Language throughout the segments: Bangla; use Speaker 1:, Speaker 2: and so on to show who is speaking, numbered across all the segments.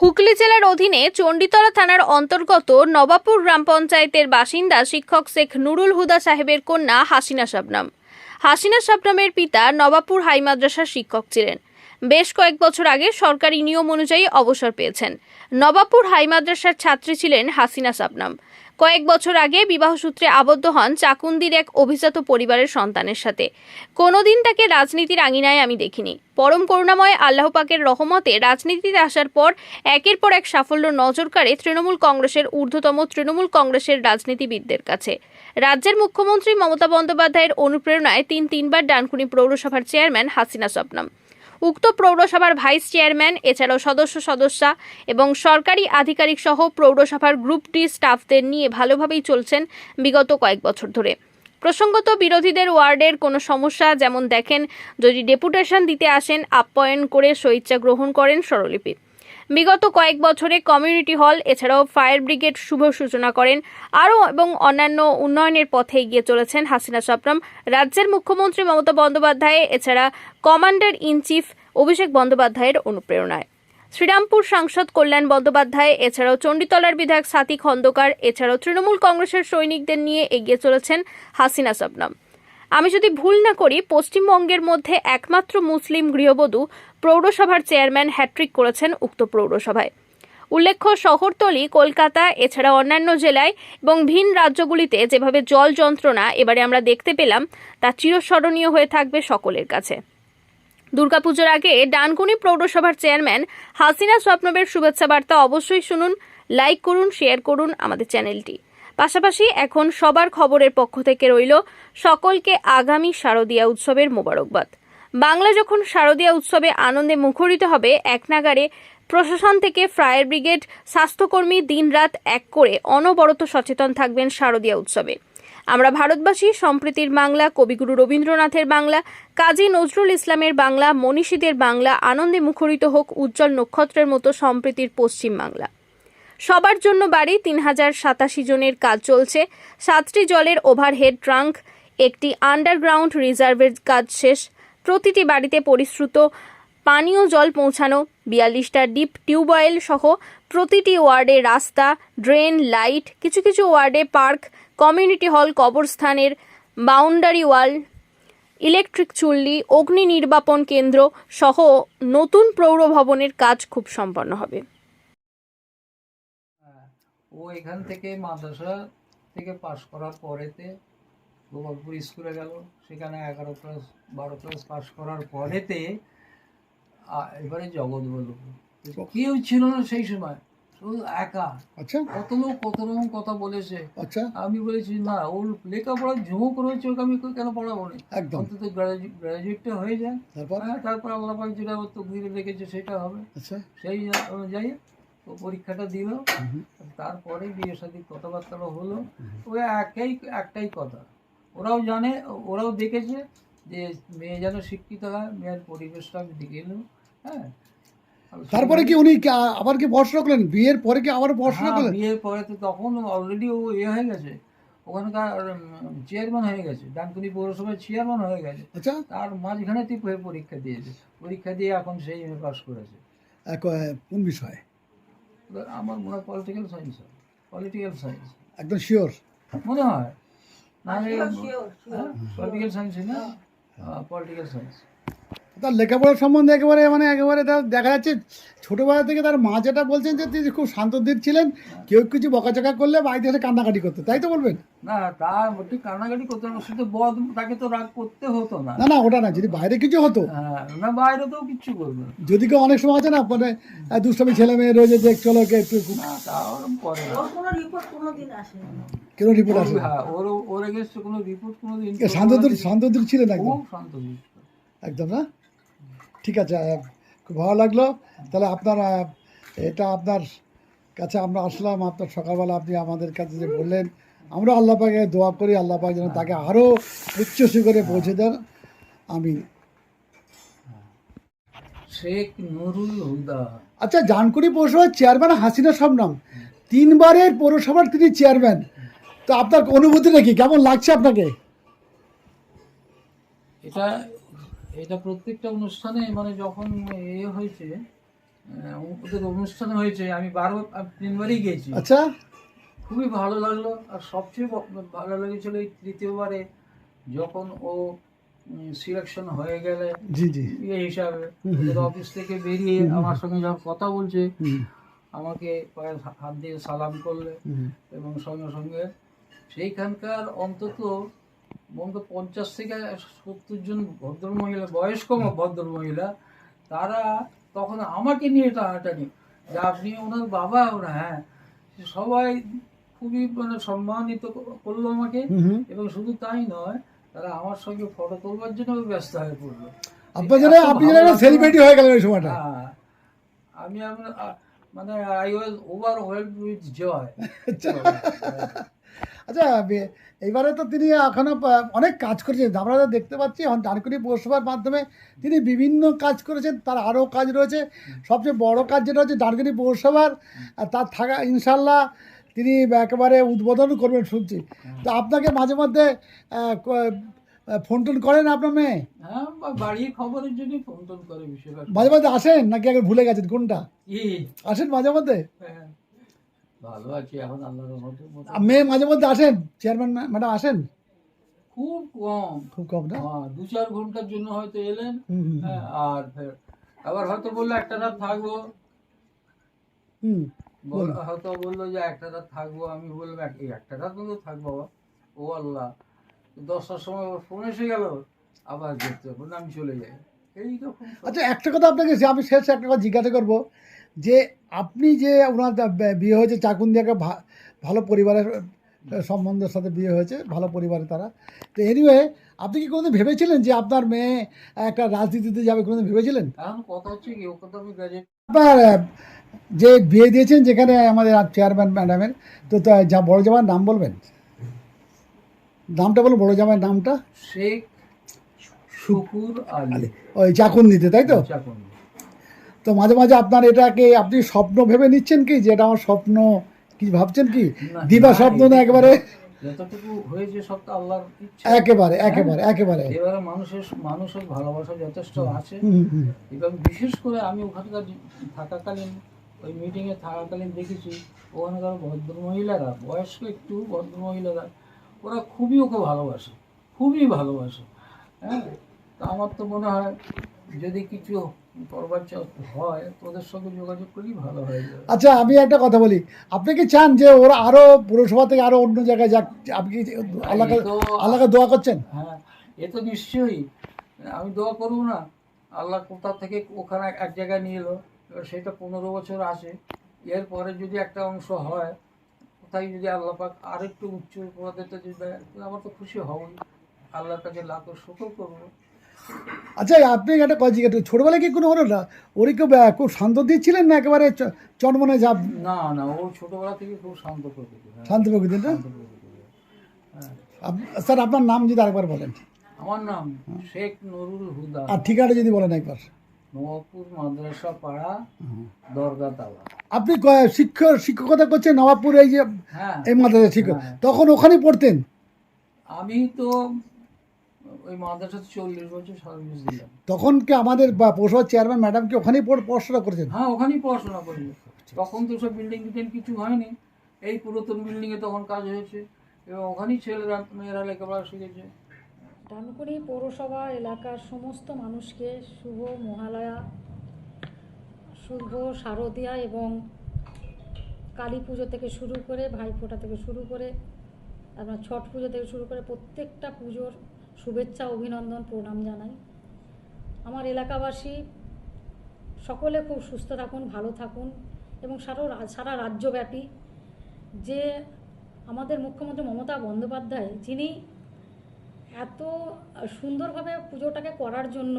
Speaker 1: হুগলি জেলার অধীনে চণ্ডীতলা থানার অন্তর্গত নবাবপুর গ্রাম পঞ্চায়েতের বাসিন্দা শিক্ষক শেখ নুরুল হুদা সাহেবের কন্যা হাসিনা শাবনাম। হাসিনা শাবনামের পিতা নবাবপুর হাই মাদ্রাসার শিক্ষক ছিলেন। বেশ কয়েক বছর আগে সরকারি নিয়ম অনুযায়ী অবসর পেয়েছেন। নবাবপুর হাই মাদ্রাসার ছাত্রী ছিলেন হাসিনা শাবনাম। কয়েক বছর আগে বিবাহসূত্রে আবদ্ধ হন চাকুন্দির এক অভিজাত পরিবারের সন্তানের সাথে। কোনোদিন তাকে রাজনীতির আঙিনায় আমি দেখিনি। পরম করুণাময় আল্লাহ পাকের রহমতে রাজনীতিতে আসার পর একের পর এক সাফল্য নজর কাড়ে তৃণমূল কংগ্রেসের ঊর্ধ্বতম তৃণমূল কংগ্রেসের রাজনীতিবিদদের কাছে। রাজ্যের মুখ্যমন্ত্রী মমতা বন্দ্যোপাধ্যায়ের অনুপ্রেরণায় তিন তিনবার ডানকুনি পৌরসভার চেয়ারম্যান হাসিনা শবনম উক্ত পৌরসভার ভাইস চেয়ারম্যান, এছাড়াও সদস্য সদস্যা এবং সরকারি আধিকারিক সহ পৌরসভার গ্রুপ ডি স্টাফদের নিয়ে ভালোভাবেই চলছেন বিগত কয়েক বছর ধরে। প্রসঙ্গত বিরোধীদের ওয়ার্ডের কোনো সমস্যা, যেমন দেখেন, যদি ডেপুটেশন দিতে আসেন, আপ্যায়ন করে স্বেচ্ছা গ্রহণ করেন স্বরলিপি। বিগত কয়েক বছরে কমিউনিটি হল, এছাড়াও ফায়ার ব্রিগেড শুভ সূচনা করেন, আরও এবং অন্যান্য উন্নয়নের পথে এগিয়ে চলেছেন হাসিনা সপ্রম রাজ্যের মুখ্যমন্ত্রী মমতা বন্দ্যোপাধ্যায়, এছাড়া কমান্ডার ইন চিফ অভিষেক বন্দ্যোপাধ্যায়ের অনুপ্রেরণায়। শ্রীরামপুর সাংসদ কল্যাণ বন্দ্যোপাধ্যায়, এছাড়াও চণ্ডীতলার বিধায়ক সাথী খন্দকার, এছাড়াও তৃণমূল কংগ্রেসের সৈনিকদের নিয়ে এগিয়ে চলেছেন হাসিনা সবনম। আমি যদি ভুল না করি, পশ্চিমবঙ্গের মধ্যে একমাত্র মুসলিম গৃহবধূ পৌরসভার চেয়ারম্যান হ্যাট্রিক করেছেন উক্ত পৌরসভায়। উল্লেখ্য, শহরতলি, কলকাতা, এছাড়া অন্যান্য জেলায় এবং ভিন রাজ্যগুলিতে যেভাবে জল যন্ত্রণা এবারে আমরা দেখতে পেলাম, তা চিরস্মরণীয় হয়ে থাকবে সকলের কাছে। দুর্গাপুজোর আগে ডানকুনি পৌরসভার চেয়ারম্যান হাসিনা স্বপ্নবের শুভেচ্ছা বার্তা অবশ্যই শুনুন, লাইক করুন, শেয়ার করুন আমাদের চ্যানেলটি। পাশাপাশি এখন সবার খবরের পক্ষ থেকে রইল সকলকে আগামী শারদীয়া উৎসবের মোবারকবাদ। বাংলা যখন শারদীয়া উৎসবে আনন্দে মুখরিত হবে, এক নাগারে প্রশাসন থেকে ফায়ার ব্রিগেড, স্বাস্থ্যকর্মী দিনরাত এক করে অনবরত সচেতন থাকবেন শারদীয়া উৎসবে। আমরা ভারতবাসী, সম্প্রীতির বাংলা, কবিগুরু রবীন্দ্রনাথের বাংলা, কাজী নজরুল ইসলামের বাংলা, মনীষীদের বাংলা, আনন্দে মুখরিত হোক উজ্জ্বল নক্ষত্রের মতো সম্প্রীতির পশ্চিম বাংলা। সবার জন্য বাড়ি তিন হাজার সাতাশি জনের কাজ চলছে। সাতটি জলের ওভারহেড ট্রাঙ্ক, একটি আন্ডারগ্রাউন্ড রিজার্ভের কাজ শেষ। প্রতিটি বাড়িতে পরিশ্রুত পানীয় জল পৌঁছানো, বিয়াল্লিশটা ডিপ টিউবওয়েল সহ প্রতিটি ওয়ার্ডে রাস্তা, ড্রেন, লাইট, কিছু কিছু ওয়ার্ডে পার্ক কমিউনিটি হল কবরস্থানের বাউন্ডারি ওয়াল, ইলেকট্রিক চুল্লি, অগ্নি নির্বাপন কেন্দ্র সহ নতুন পৌর ভবনের কাজ খুব সম্পন্ন হবে।
Speaker 2: ও এখান থেকে মাদ্রাসা থেকে পাশ করার পরেতে গোপালপুর স্কুলে গেল। সেখানে এগারো ক্লাস বারো ক্লাস পাশ করার পরেতে এবারে জগৎ বলব কেউ ছিল না সেই সময়। শুধু একা।
Speaker 3: আচ্ছা।
Speaker 2: কত লোক কত রকম কথা বলেছে।
Speaker 3: আচ্ছা।
Speaker 2: আমি বলেছি না ওর লেখাপড়ার ঝুঁক রয়েছে ওকে আমি কেন পড়াবো না?
Speaker 3: একদম।
Speaker 2: অন্তত গ্রাজুয়েটটা হয়ে যায়।
Speaker 3: তারপর?
Speaker 2: হ্যাঁ তারপর আল্লাহ পাক যেটা ওর তো ঘিরে রেখেছে সেটা হবে।
Speaker 3: আচ্ছা।
Speaker 2: সেই অনুযায়ী ও পরীক্ষাটা দিল। তারপরে বিয়ে সাথে কথাবার্তা হলো। ওই একই একটাই কথা। ওরাও জানে ওরাও দেখেছে যে মেয়ে যেন শিক্ষিত হয় মেয়ের পরিবেশটা আমি দেখে হ্যাঁ
Speaker 3: তারপরে কি উনি আবার কি বর্ষ রাখলেন? বিয়ের পরে কি আবার বর্ষ
Speaker 2: হ্যাঁ,
Speaker 3: রাখলেন?
Speaker 2: বিয়ের পরে তো তখন অলরেডি ও ইয়ে হয়ে গেছে। ওখানকার চেয়ারম্যান হয়ে গেছে। ডানকুনি পৌরসভার চেয়ারম্যান হয়ে গেছে।
Speaker 3: আচ্ছা।
Speaker 2: তার মাঝখানে তুই পরীক্ষা দিয়েছে। পরীক্ষা দিয়ে এখন সেই পাস করেছে।
Speaker 3: এক, কোন বিষয়ে?
Speaker 2: আমার মনে হয় পলিটিক্যাল সায়েন্স পলিটিক্যাল সায়েন্স
Speaker 3: একদম শিওর
Speaker 2: মনে হয়? নাহলে পলিটিক্যাল সায়েন্স না? পলিটিক্যাল সায়েন্স
Speaker 3: তার লেখাপড়ার সম্বন্ধে একেবারে মানে একেবারে তার দেখা যাচ্ছে ছোটোবেলা থেকে তার মা যেটা বলছেন যে তিনি খুব শান্তধীর ছিলেন কেউ কিছু বকাচকা করলে বাড়িতে এসে কান্নাকাটি করতে তাই তো বলবেন?
Speaker 2: না তার ঠিক কান্নাকাটি করতে না শুধু বদ তাকে তো রাগ করতে হতো না।
Speaker 3: না না ওটা না যদি বাইরে কিছু হতো।
Speaker 2: হ্যাঁ, না বাইরে তো কিচ্ছু করবে না।
Speaker 3: যদি কেউ অনেক সময় আছে না মানে দুষ্টামি ছেলে মেয়ে রয়েছে যে চলো কে একটু
Speaker 2: না তা ওরকম করে না।
Speaker 3: কেন রিপোর্ট আসে
Speaker 2: হ্যাঁ ওর ওর এগেনস্টে কোনো রিপোর্ট কোনো দিন
Speaker 3: শান্তধীর শান্তধীর ছিলেন একদম।
Speaker 2: খুব শান্ত শিষ্ট।
Speaker 3: একদম না? ঠিক আছে খুব ভালো লাগল। তাহলে আপনার এটা আপনার কাছে আমরা আসলাম আপনার সকালবেলা আপনি আমাদের কাছে যে বললেন আমরা আল্লাহ পাকে দোয়া করি আল্লাহ পাক যেন তাকে আরও উচ্চ শিখরে পৌঁছে দেন। আমি
Speaker 2: শেখ নুরুল হুদা।
Speaker 3: আচ্ছা জানকুনি পৌরসভার চেয়ারম্যান হাসিনা শবনম তিনবারের পৌরসভার তিনি চেয়ারম্যান। তো আপনার অনুভূতিটা কি? কেমন লাগছে আপনাকে?
Speaker 2: এটা এটা প্রত্যেকটা অনুষ্ঠানে মানে যখন এ হয়েছে ওদের অনুষ্ঠান হয়েছে আমি আমি তিনবারই গিয়েছি
Speaker 3: আচ্ছা।
Speaker 2: খুবই ভালো লাগল আর সবচেয়ে ভালো লেগেছিল এই তৃতীয়বারে যখন ও সিলেকশন হয়ে গেলে
Speaker 3: জি জি।
Speaker 2: ইয়ে হিসাবে অফিস থেকে বেরিয়ে। আমার সঙ্গে যখন কথা বলছে আমাকে পায়ে হাত দিয়ে সালাম করলে এবং সঙ্গে সঙ্গে সেইখানকার অন্তত বন্ধ পঞ্চাশ থেকে সত্তর জন ভদ্রমহিলা বয়স্ক ভদ্রমহিলা তারা তখন আমাকে নিয়ে টানাটানি যে আপনি ওনার বাবা ওরা হ্যাঁ। সবাই খুবই মানে সম্মানিত করল আমাকে। এবং শুধু তাই নয় তারা আমার সঙ্গে ফটো তোলবার জন্য ব্যস্ত হয়ে পড়ল।
Speaker 3: আপনি। সেলিব্রিটি হয়ে গেলেন ওই সময়টা।
Speaker 2: হ্যাঁ, আমি মানে I was over with Joy
Speaker 3: আচ্ছা এইবারে তো তিনি এখনও পা- অনেক কাজ করেছেন। আমরা তো দেখতে পাচ্ছি এখন ডানকুনি পৌরসভার মাধ্যমে তিনি বিভিন্ন কাজ করেছেন। তার আরও কাজ রয়েছে। সবচেয়ে বড় কাজ যেটা হচ্ছে ডানকুনি পৌরসভার আর তার থাকা ইনশাল্লাহ তিনি একেবারে উদ্বোধন করবেন শুনছি। তো আপনাকে মাঝে মধ্যে ফোন টোন করেন আপনার মেয়ে?
Speaker 2: হ্যাঁ বাড়ির খবরের জন্য ফোন টোন করে
Speaker 3: মাঝে মধ্যে আসেন? নাকি আগে ভুলে গেছেন? কোনটা? আসেন মাঝে মধ্যে?
Speaker 2: হ্যাঁ, ভালো আছি এখন আল্লাহর রহমতে
Speaker 3: মেয়ে মাঝে মধ্যে আসেন? চেয়ারম্যান ম্যাডাম আসেন?
Speaker 2: খুব কম।
Speaker 3: খুব কম না?
Speaker 2: হ্যাঁ, দু চার ঘণ্টার জন্য হয়তো এলেন। হ্যাঁ, আর ফের আবার হয়তো বলল একটা রাত থাকব।
Speaker 3: হুম
Speaker 2: হয়তো বলল যে একটা রাত থাকব আমি বললাম এই একটা রাত মতো থাকব বাবা। ও আল্লাহ দশটার সময় ওর ফোন এসে গেল। আবার দেখতে বললাম আমি চলে যাই। এই রকম
Speaker 3: আচ্ছা একটা কথা আপনাকে আমি শেষ একটা কথা জিজ্ঞাসা করব। যে আপনি যে ওনার বিয়ে হয়েছে চাকুন্দিয়াকে ভা- ভালো পরিবারের সম্বন্ধের সাথে বিয়ে হয়েছে ভালো পরিবারে তারা। তো এনিওয়ে আপনি কি কোনোদিন ভেবেছিলেন যে আপনার মেয়ে একটা রাজনীতিতে যাবে কোনোদিন ভেবেছিলেন? আপনার যে বিয়ে দিয়েছেন যেখানে আমাদের চেয়ারম্যান ম্যাডামের তো যা বড় জামার নাম বলবেন? নামটা বলুন বড় জামাইয়ের নামটা।
Speaker 2: শেখ শুকুর আলী।
Speaker 3: ওই চাকুন্দিতে তাই তো?
Speaker 2: চাকুন্দি।
Speaker 3: তো মাঝে মাঝে আপনার এটাকে আপনি স্বপ্ন ভেবে নিচ্ছেন কি? যে এটা আমার স্বপ্ন কি ভাবছেন কি? দিবা স্বপ্ন না একেবারে?
Speaker 2: যতটুকু হয়েছে সব তো আল্লাহর ইচ্ছা।
Speaker 3: একেবারে একেবারে একেবারে।
Speaker 2: এবারে মানুষের মানুষের ভালোবাসা যথেষ্ট আছে। এবং বিশেষ করে আমি ওখানকার থাকাকালীন ওই মিটিংয়ে থাকাকালীন দেখেছি ওখানকার ভদ্রমহিলারা বয়স্ক একটু ভদ্রমহিলারা ওরা খুবই ওকে ভালোবাসে খুবই ভালোবাসে। হ্যাঁ? তা আমার তো মনে হয় যদি কিছু করবার চা- হয় তোদের সঙ্গে যোগাযোগ করলেই ভালো হয়ে
Speaker 3: আচ্ছা আমি একটা কথা বলি। আপনি কি চান যে ওরা আরও পুরসভা থেকে আরও অন্য জায়গায় যাক? আপনি কি আল্লাহকে আল্লাহকে দোয়া করছেন?
Speaker 2: হ্যাঁ এ তো নিশ্চয়ই। আমি দোয়া করব না। আল্লাহ কোথা থেকে ওখানে এক জায়গায় নিয়ে এলো। এবার সেটা পনেরো বছর আসে এরপরে যদি একটা অংশ হয় কোথায় যদি আল্লাহ পাক আরেকটু উচ্চ পদেতে যদি দেয় আমার তো খুশি হবই আল্লাহর কাছে লাখো শুকর করব।
Speaker 3: আচ্ছা আপনি একটা কথা জিজ্ঞেস ছোটবেলায় কি কোনো হলো না? ওরই কেউ খুব শান্ত দিচ্ছিলেন না একেবারে চনমনে যা
Speaker 2: না না ও ছোটবেলা থেকে খুব শান্ত প্রকৃতি হ্যাঁ,
Speaker 3: শান্ত প্রকৃতির না।
Speaker 2: হ্যাঁ।
Speaker 3: স্যার আপনার নাম যদি আরেকবার বলেন।
Speaker 2: আমার নাম শেখ নুরুল হুদা।
Speaker 3: আর ঠিকানা যদি বলেন একবার।
Speaker 2: নবাবপুর মাদ্রাসা পাড়া দরগা তালা।
Speaker 3: আপনি শিক্ষক শিক্ষকতা করছেন নবাবপুর এই যে
Speaker 2: হ্যাঁ।
Speaker 3: এই মাদ্রাসা শিক্ষক। তখন ওখানেই পড়তেন?
Speaker 2: আমি তো ওই মাদ্রাসাতে চল্লিশ বছর সার্ভিস দিলাম
Speaker 3: তখন কি আমাদের বা পৌরসভার চেয়ারম্যান ম্যাডাম কি ওখানেই পড়- পড়াশোনা করেছেন?
Speaker 2: হ্যাঁ ওখানেই পড়াশোনা করি তখন তো সব বিল্ডিং টিল্ডিং কিছু হয়নি। এই পুরাতন বিল্ডিংয়ে তখন কাজ হয়েছে। এবং ওখানেই ছেলেরা মেয়েরা লেখাপড়া শিখেছে।
Speaker 4: ডানকুনি পৌরসভা এলাকার সমস্ত মানুষকে শুভ মহালয়া শুভ শারদিয়া এবং কালী পুজো থেকে শুরু করে ভাইফোঁটা থেকে শুরু করে আপনার ছট পুজো থেকে শুরু করে প্রত্যেকটা পুজোর শুভেচ্ছা, অভিনন্দন, প্রণাম জানাই। আমার এলাকাবাসী, সকলে খুব সুস্থ থাকুন, ভালো থাকুন এবং সারা সারা রাজ্যব্যাপী যে আমাদের মুখ্যমন্ত্রী মমতা বন্দ্যোপাধ্যায়, যিনি এত সুন্দরভাবে পুজোটাকে করার জন্য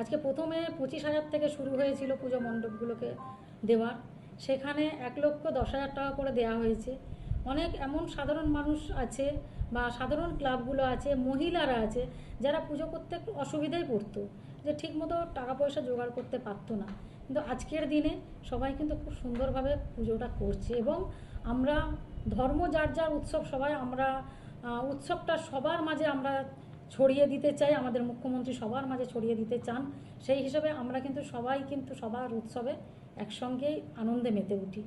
Speaker 4: আজকে প্রথমে পঁচিশ হাজার থেকে শুরু হয়েছিল পুজো মণ্ডপগুলোকে দেওয়ার। সেখানে এক লক্ষ দশ হাজার টাকা করে দেওয়া হয়েছে। অনেক এমন সাধারণ মানুষ আছে বা সাধারণ ক্লাবগুলো আছে, মহিলারা আছে, যারা পুজো করতে একটু অসুবিধায় পড়তো, যে ঠিকমতো টাকা পয়সা জোগাড় করতে পারতো না। কিন্তু আজকের দিনে সবাই কিন্তু খুব সুন্দরভাবে পুজোটা করছে এবং আমরা ধর্ম যার যার উৎসব সবাই আমরা উৎসবটা সবার মাঝে আমরা ছড়িয়ে দিতে চাই, আমাদের মুখ্যমন্ত্রী সবার মাঝে ছড়িয়ে দিতে চান, সেই হিসাবে আমরা কিন্তু সবাই কিন্তু সবার উৎসবে একসঙ্গেই আনন্দে মেতে উঠি।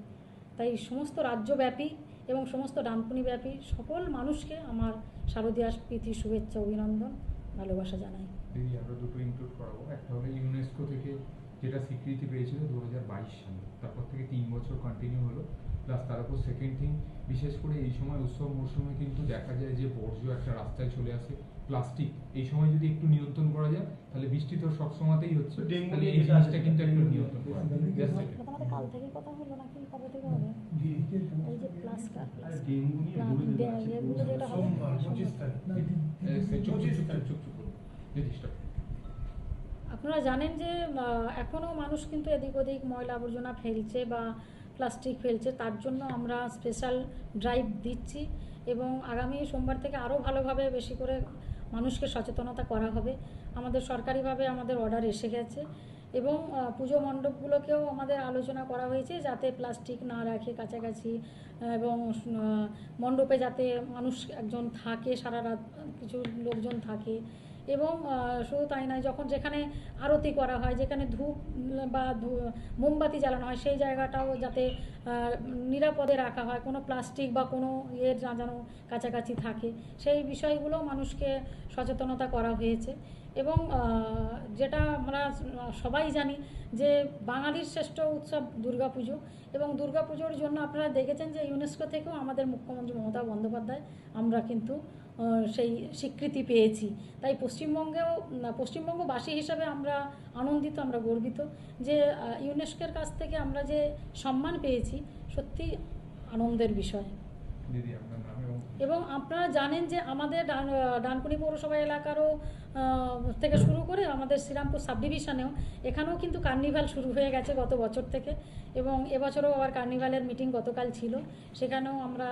Speaker 4: তাই সমস্ত রাজ্যব্যাপী এবং সমস্ত ডানকুনিব্যাপী সকল মানুষকে আমার শারদীয়া প্রীতি শুভেচ্ছা অভিনন্দন ভালোবাসা জানাই।
Speaker 5: দিদি আমরা দুটো ইনক্লুড করাবো। একটা হলো ইউনেস্কো থেকে যেটা স্বীকৃতি পেয়েছিল দু হাজার বাইশ সালে তারপর থেকে তিন বছর কন্টিনিউ হলো। প্লাস তার উপর সেকেন্ড থিং বিশেষ করে এই সময় উৎসব মরশুমে কিন্তু দেখা যায় যে বর্জ্য একটা রাস্তায় চলে আসে প্লাস্টিক এই সময় যদি একটু নিয়ন্ত্রণ করা যায় তাহলে বৃষ্টি তো সব সময়তেই হচ্ছে এই জিনিসটা কিন্তু একটু নিয়ন্ত্রণ করা যায়।
Speaker 4: কাল থেকেই কথা হলো নাকি কবে থেকে হবে এই যে প্লাস্টার
Speaker 6: আর ডেঙ্গু নিয়ে
Speaker 4: না,
Speaker 6: বলে দেওয়া
Speaker 4: ডে-
Speaker 6: আছে।
Speaker 4: এগুলো যেটা হবে-
Speaker 6: সোমবার, পঁচিশ তারিখ।
Speaker 5: এ, সে চুপ চুপ চুপ চুপ চুপ চুপ করুন। দিদি stop।
Speaker 4: আপনারা জানেন যে এখনও মানুষ কিন্তু এদিক ওদিক ময়লা আবর্জনা ফেলছে বা প্লাস্টিক ফেলছে, তার জন্য আমরা স্পেশাল ড্রাইভ দিচ্ছি এবং আগামী সোমবার থেকে আরও ভালোভাবে বেশি করে মানুষকে সচেতনতা করা হবে। আমাদের সরকারিভাবে আমাদের অর্ডার এসে গেছে। এবং পুজো মণ্ডপগুলোকেও আমাদের আলোচনা করা হয়েছে যাতে প্লাস্টিক না রাখে কাছাকাছি, এবং মণ্ডপে যাতে মানুষ একজন থাকে, সারা রাত কিছু লোকজন থাকে। এবং শুধু তাই নয়, যখন যেখানে আরতি করা হয়, যেখানে ধূপ বা মোমবাতি জ্বালানো হয়, সেই জায়গাটাও যাতে নিরাপদে রাখা হয়, কোনো প্লাস্টিক বা কোনো ইয়ের যা যেন কাছাকাছি থাকে। সেই বিষয়গুলো মানুষকে সচেতনতা করা হয়েছে। এবং যেটা আমরা সবাই জানি যে বাঙালির শ্রেষ্ঠ উৎসব দুর্গাপুজো এবং দুর্গাপুজোর জন্য আপনারা দেখেছেন যে ইউনেস্কো থেকেও আমাদের মুখ্যমন্ত্রী মমতা বন্দ্যোপাধ্যায় আমরা কিন্তু সেই স্বীকৃতি পেয়েছি। তাই পশ্চিমবঙ্গেও পশ্চিমবঙ্গবাসী হিসাবে আমরা আনন্দিত, আমরা গর্বিত যে ইউনেস্কোর কাছ থেকে আমরা যে সম্মান পেয়েছি, সত্যি আনন্দের বিষয়।
Speaker 5: এবং
Speaker 4: আপনারা জানেন যে আমাদের ডান- ডানকুনি পৌরসভা এলাকারও থেকে শুরু করে আমাদের শ্রীরামপুর সাব ডিভিশনেও এখানেও কিন্তু কার্নিভাল শুরু হয়ে গেছে গত বছর থেকে এবং এবছরও আবার কার্নিভালের মিটিং গতকাল ছিল। সেখানেও আমরা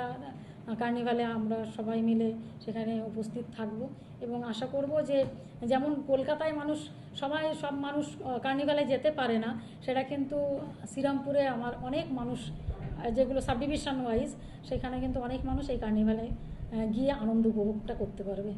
Speaker 4: কার্নিভালে আমরা সবাই মিলে সেখানে উপস্থিত থাকব এবং আশা করব যে যেমন কলকাতায় মানুষ, সবাই, সব মানুষ কার্নিভালে যেতে পারে না, সেটা কিন্তু শ্রীরামপুরে আমার অনেক মানুষ যেগুলো সাবডিভিশন ওয়াইজ সেখানে কিন্তু অনেক মানুষ এই কার্নিভালে গিয়ে আনন্দ উপভোগটা করতে পারবে।